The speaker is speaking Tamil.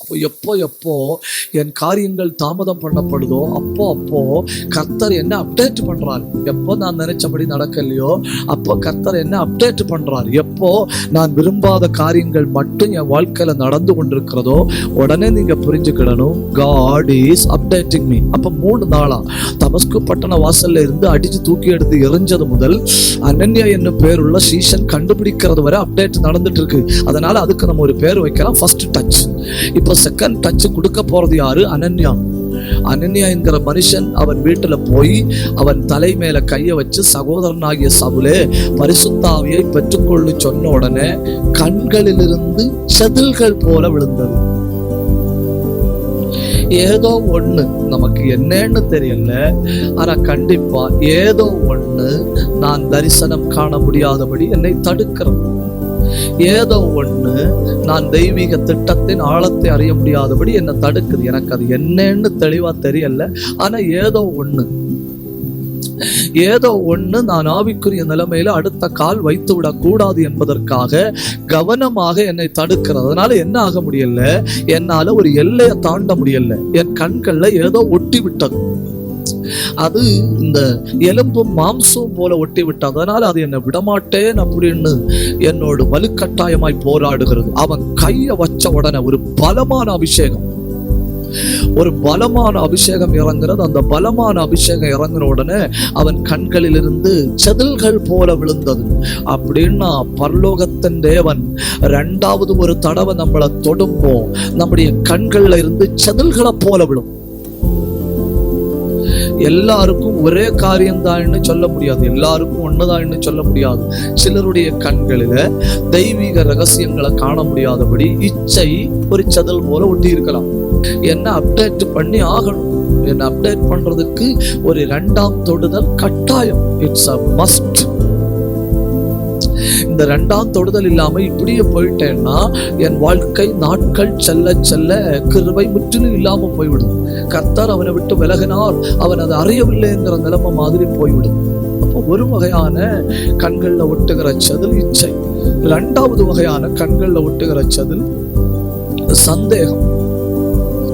அப்போ எப்போ எப்போ என் காரியங்கள் தாமதம் பண்ணப்படுதோ அப்போ அப்போ கர்த்தர் என்ன அப்டேட் பண்றார்? எப்போ நான் நினைச்சபடி நடக்கலையோ அப்போ கர்த்தர் என்ன அப்டேட் பண்றார்? எப்போ நான் விரும்பாத காரியங்கள் மட்டும் என் வாழ்க்கையில நடந்து கொண்டிருக்கிறதோ உடனே நீங்க புரிஞ்சுக்கிடணும் காட் இஸ் அப்டேட்டிங் மீ அப்போ மூணு நாளா தமஸ்கு பட்டண வாசல்ல இருந்து அடிச்சு தூக்கி எடுத்து எரிஞ்சது முதல் அனன்யா என்னும் பேருள்ள சீசன் கண்டுபிடிக்கிறது வரை அப்டேட் நடந்துட்டு இருக்கு. அதனால அதுக்கு நம்ம ஒரு பேர் வைக்கலாம் ஃபர்ஸ்ட் டச் இப்போ செகண்ட் டச் கொடுக்க போறது யாரு? அனன்யா. அனன்யா என்கிற மனுஷன் அவன் வீட்டில் போய் அவன் தலை மேல கையை வச்சு சகோதரனாகிய சவுலே பரிசுத்தாவியை பெற்றுக்கொள்ளு சொன்ன உடனே கண்களிலிருந்து செதில்கள் போல விழுந்தது. ஏதோ ஒண்ணு நமக்கு என்னன்னு தெரியல. ஆனா கண்டிப்பா ஏதோ ஒண்ணு நான் தரிசனம் காண முடியாதபடி என்னை தடுக்கிறது. ஏதோ ஒன்று நான் தெய்வீக திட்டத்தின் ஆழத்தை அறிய முடியாதபடி என்னை தடுக்குது. எனக்கு அது என்னன்னு தெளிவா தெரியல. ஆனா ஏதோ ஒன்று ஏதோ ஒண்ணு நான் ஆவிக்குரிய நிலைமையில அடுத்த கால் வைத்து விடக்கூடாது என்பதற்காக கவனமாக என்னை தடுக்கிறது. அதனால என்ன ஆக முடியல? என்னால ஒரு எல்லையை தாண்ட முடியல. என் கண்கள்ல ஏதோ ஒட்டி விட்டது. அது இந்த எலும்பும் மாம்சம் போல ஒட்டி விட்டது அதனால அது என்னை விடமாட்டேன் அப்படின்னு என்னோடு வலுக்கட்டாயமாய் போராடுகிறது. அவன் கையை வச்ச உடனே ஒரு பலமான அபிஷேகம். ஒரு பலமான அபிஷேகம் இறங்குறது. அந்த பலமான அபிஷேகம் இறங்குன உடனே அவன் கண்களிலிருந்து செதில்கள் போல விழுந்தது. அப்படின்னா பரலோகத்தின் தேவன் ரெண்டாவது ஒரு தடவை நம்மளை தொடும்போ நம்முடைய கண்கள்ல இருந்து செதில்களை போல விழும். எல்லாருக்கும் ஒரே காரியம்தான்னு சொல்ல முடியாது. எல்லாருக்கும் ஒன்றுதான்னு சொல்ல முடியாது. சிலருடைய கண்களில் தெய்வீக ரகசியங்களை காண முடியாதபடி இச்சை ஒரு சதல் போல ஒட்டி இருக்கலாம். என்ன அப்டேட் பண்ணி ஆகணும். என்ன அப்டேட் பண்றதுக்கு ஒரு இரண்டாம் தொடுதல் கட்டாயம். இட்ஸ் அ மஸ்ட் இந்த ரெண்டாம் தொடுதல் இல்லாமல் இப்படியே போயிட்டேன்னா என் வாழ்க்கை நாட்கள் செல்ல செல்ல கிருபை முற்றிலும் இல்லாம போய்விடும். கர்த்தர் அவனை விட்டு விலகினால் அவன் அதை அறியவில்லைங்கிற நிலைமை மாதிரி போய்விடும். அப்போ ஒரு வகையான கண்கள்ல ஒட்டுகிற செதில் இச்சை ரெண்டாவது வகையான கண்கள்ல ஒட்டுகிற செதில் சந்தேகம்.